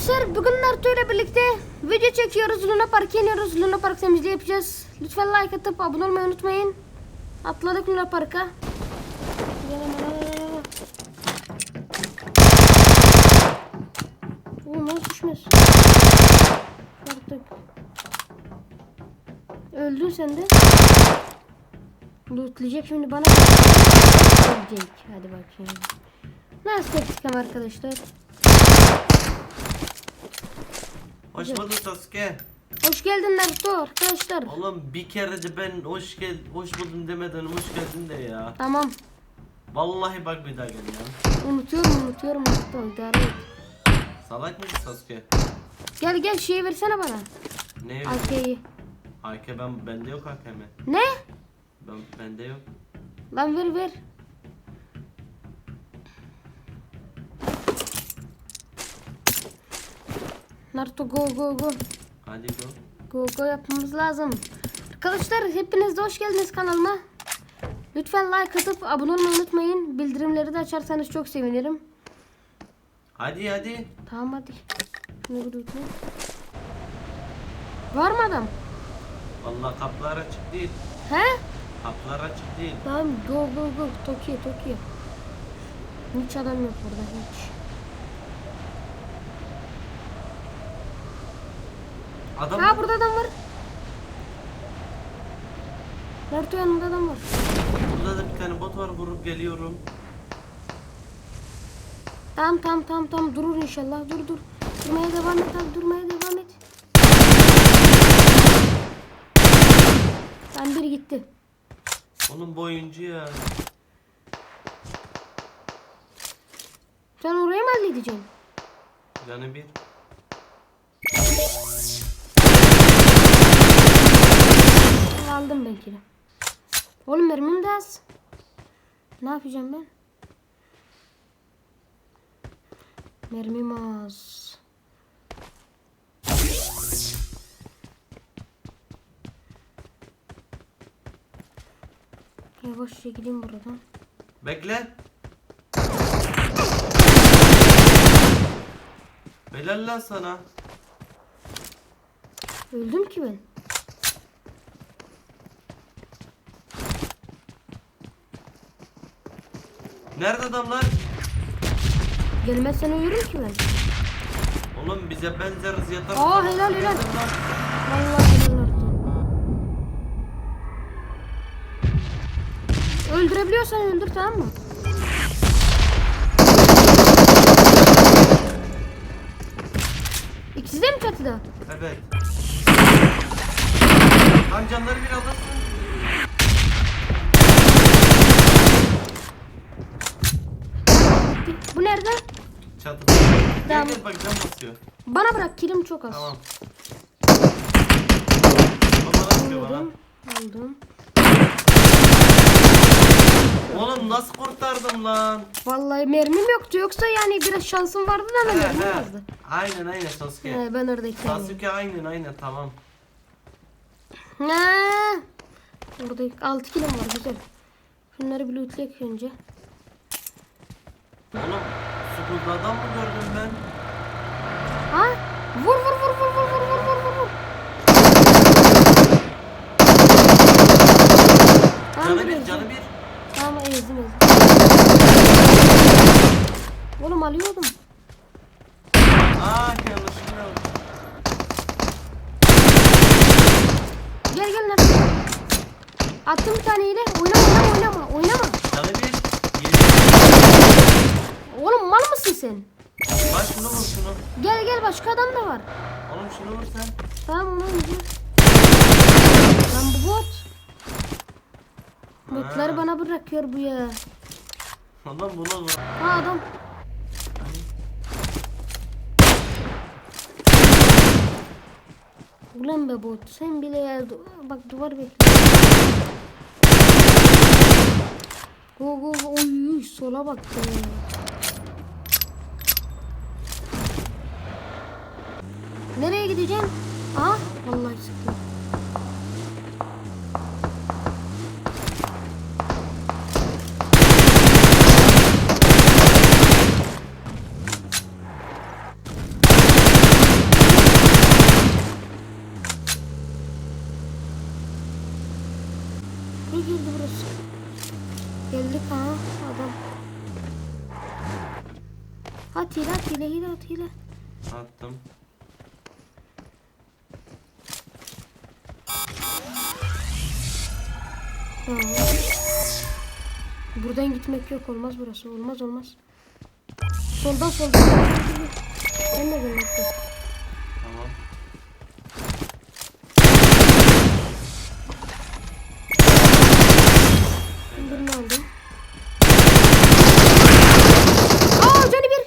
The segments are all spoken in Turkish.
Arkadaşlar bugün Naruto ile birlikte video çekiyoruz. Luna Park iniyoruz. Luna Park temizliği yapacağız. Lütfen like atıp abone olmayı unutmayın. Atladık Luna Park'a. Oğlum nasıl düşmez? Artık. Öldün sen de. Lootlayacak şimdi bana. Ölecek. Hadi bakayım. Nasıl ama arkadaşlar? Hoş bulduk Sasuke. Hoş geldin Naruto arkadaşlar. Oğlum bir kere de ben hoş gel hoş buldum demeden hoş geldin de ya. Tamam. Vallahi bak bir daha gel ya. Unutuyorum unutuyorum Naruto. İdare et. Salak mısın Sasuke? Gel gel şeyi versene bana. Ne? AK'yi. AK ben bende yok AKM. Ne? Ben bende yok. Lan ver ver. Naruto go go go. Hadi go. Go go yapmamız lazım. Arkadaşlar hepiniz de hoş geldiniz kanalıma. Lütfen like atıp abone olmayı unutmayın. Bildirimleri de açarsanız çok sevinirim. Hadi hadi. Tamam hadi. Şunu bir unutmayın. Var mı adam? Vallahi kapılar açık değil. He? Kapılar açık değil. Tamam go go go. Tokyo Tokyo. Hiç adam yok burada hiç. Adam Ha burada adam var. Naruto yanında adam var. burada da bir tane bot var vurup geliyorum. Tamam tamam tamam tamam durur inşallah. Dur dur. Durmaya devam et abi durmaya devam et. Tam biri gitti. Onun bu oyuncu ya. Sen oraya mı halledeceksin? Canı bir. Aldım belki de. Oğlum mermim de az. Ne yapacağım ben? Mermim az. Yavaşça gideyim buradan. Bekle. Helal lan sana. Öldüm ki ben. Nerede adamlar? Gelmezsen ölürüm ki ben. Oğlum bize benzeriz yatar. Aa, helal, helal. Vallahi helal olsun. Öldürebiliyorsan öldür tamam mı? İkisi de mi çatıda? Evet. Lan canları bir alırsın. Bu nerede? Gel Tamam. gel bak can basıyor. Bana bırak kilim çok az. Tamam. Bana atıyor bana. Aldım. Aldım. Oğlum nasıl kurtardım lan? Vallahi mermim yoktu yoksa yani biraz şansım vardı da He, mermim he. azdı. Aynen aynen Sasuke. He, ben oradaki Sasuke aynen aynen tamam. Ha. Orada 6 kilim var güzel. Şunları bir lootlayak önce. Oğlum Sukulda adam mı gördüm ben? Ha? Vur vur vur vur vur vur vur vur vur Canı bir canı bir. Tamam ezdim ezdim. Oğlum alıyordum. Aa yanlışlıkla oldu. Gel gel nasıl? Attım bir tane ile. Oynama oynama oynama. Oynama. Canı bir. Mal mısın sen? Bak şunu vur şunu. Gel gel başka adam da var. Oğlum şunu vur sen. Tamam onu oynayacağız. Lan bu bot. Botları Ha. bana bırakıyor bu ya. Oğlum bunu vur. Ha adam. Ulan be bot sen bile ya bak duvar bekliyor. Go go go oy sola bak be. Nereye gideceğim? Aa vallahi sıktım. Ne girdi burası? Geldik ha adam. At hile at hile hile at hile. Attım. Ha. Buradan gitmek yok olmaz burası olmaz olmaz. Soldan soldan. Ben de gelmek yok. Tamam. Birini aldım. Aa canı bir.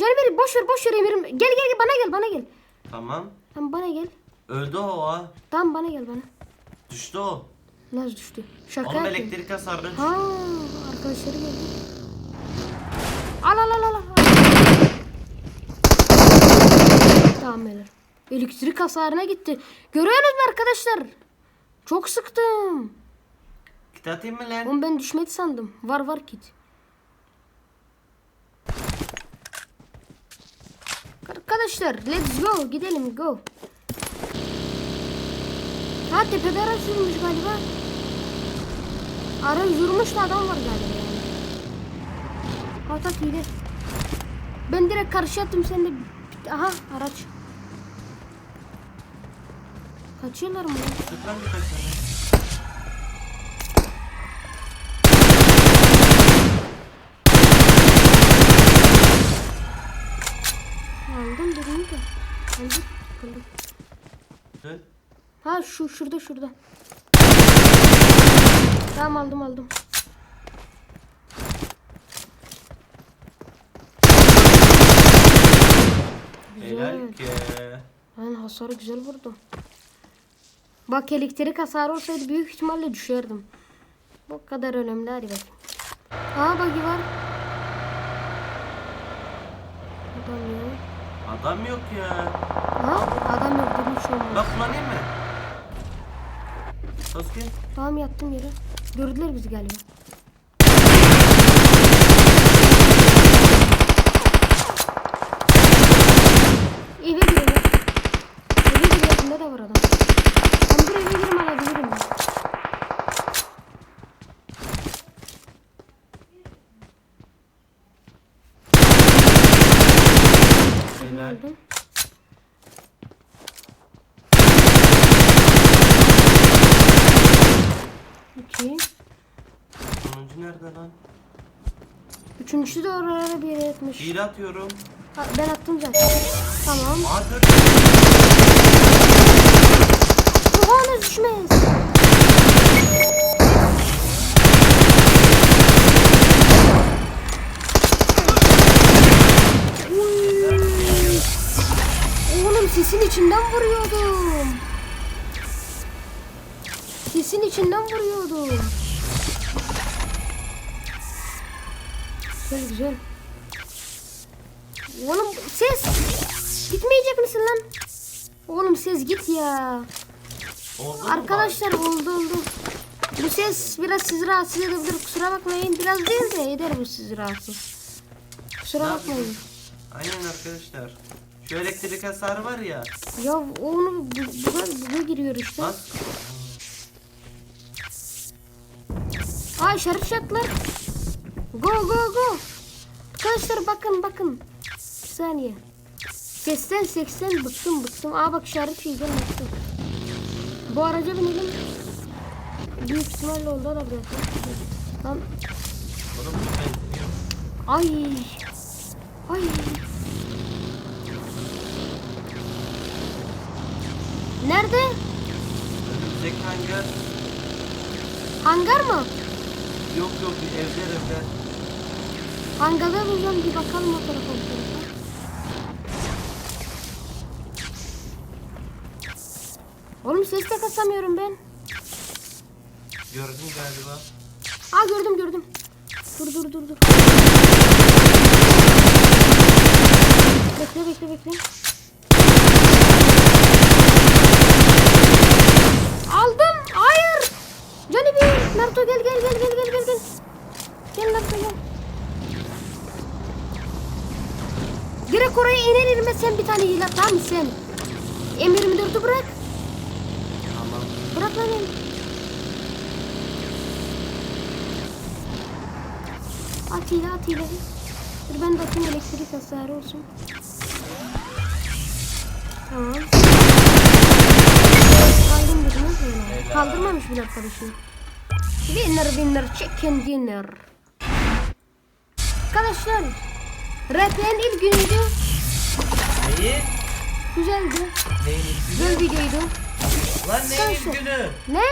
Canı bir boş ver boş ver Emir'im. Gel gel gel bana gel bana gel. Tamam. Tamam bana gel. Öldü o ha. Tamam bana gel bana. Düştü o. Nasıl düştü? Şaka yapıyorum. elektrik hasarını. Ha arkadaşları geldi. Al al al al. al. Tamam beyler. Elektrik hasarına gitti. Görüyorsunuz mu arkadaşlar? Çok sıktım. Git atayım mı lan? Oğlum ben düşmedi sandım. Var var kit. Arkadaşlar let's go gidelim go. Ha tepede araç yürümüş galiba. Araç yürümüş de adam var galiba at hile. Ben direkt karşı attım sen de. Aha araç. Kaçıyorlar mı? Aldım dedim de. Aldım. Aldım. Ha şu şurada şurada. Tamam aldım aldım. Helal ki. Ben hasarı güzel vurdum. Bak elektrik hasarı olsaydı büyük ihtimalle düşerdim. Bu kadar önemli hadi bakayım. Aa bagi var. Adam yok. Adam yok ya. Ha adam yok dedim hiç olmaz. Bak kullanayım mı? Sasuke. Tamam yattım yere. Gördüler bizi galiba. Eve girelim. Eve girelim. de var adam. Ben buraya eve gireyim alabilirim. Helal. Aldım. Nerede lan? Üçüncüsü de oraya bir yere yatmış. Hile atıyorum. Ha, Ben attım zaten. Tamam. Aa dur. Uy. Oğlum sesin içinden vuruyordum. Sesin içinden vuruyordum. Güzel güzel. Oğlum ses gitmeyecek misin lan? Oğlum ses git ya. Oldu Arkadaşlar oldu oldu. Bu ses biraz sizi rahatsız edebilir. Kusura bakmayın. Biraz değil de eder bu sizi rahatsız. Kusura Ne bakmayın. bak? Aynen arkadaşlar. Şu elektrik hasarı var ya. Ya onu bu, bu, bu giriyor işte. Bak. Aa işaret şartlar. Go go go. Arkadaşlar bakın bakın. Bir saniye. Sesten 80 bıktım bıktım. Aa bak işaret şeyden bıktım. Bu araca binelim. Büyük ihtimalle oldu da bırakalım. Lan. Ay. Ay. Nerede? Önümüzdeki hangar. Hangar mı? Yok yok evler evler. Hangarda bulacağım bir bakalım o tarafa bu tarafa. Oğlum ses de kasamıyorum ben. Gördüm galiba. Aa gördüm gördüm. Dur dur dur dur. Bekle bekle bekle. Aldım. Hayır. Johnny bir. Naruto gel gel gel gel gel gel. Gel Naruto gel. Direkt oraya iner inme sen bir tane hile tamam mı sen? M24'ü bırak. Tamam. Bırak lan beni. At hile at hile. Dur ben de atayım elektrik hasarı olsun. Tamam. Kaldırmamış bile. Kaldırmamış bile şey. arkadaşım. Winner winner chicken dinner. Arkadaşlar RP'nin ilk günüydü. Neyi? Güzeldi. Neyin ilk Güzel günü? videoydu. Lan neyin ilk günü? Ne?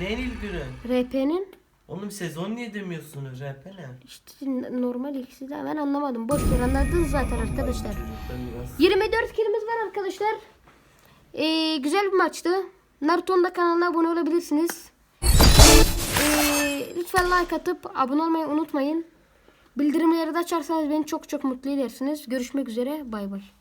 Neyin ilk günü? RP'nin Oğlum sezon niye demiyorsunuz rap ne? işte normal ikisi de ben anlamadım. Boş ver anladınız zaten arkadaşlar. Ben biraz 24 kilimiz var arkadaşlar. Ee, güzel bir maçtı. Naruto'nun da kanalına abone olabilirsiniz. Ee, lütfen like atıp abone olmayı unutmayın. Bildirimleri de açarsanız beni çok çok mutlu edersiniz. Görüşmek üzere. Bay bay.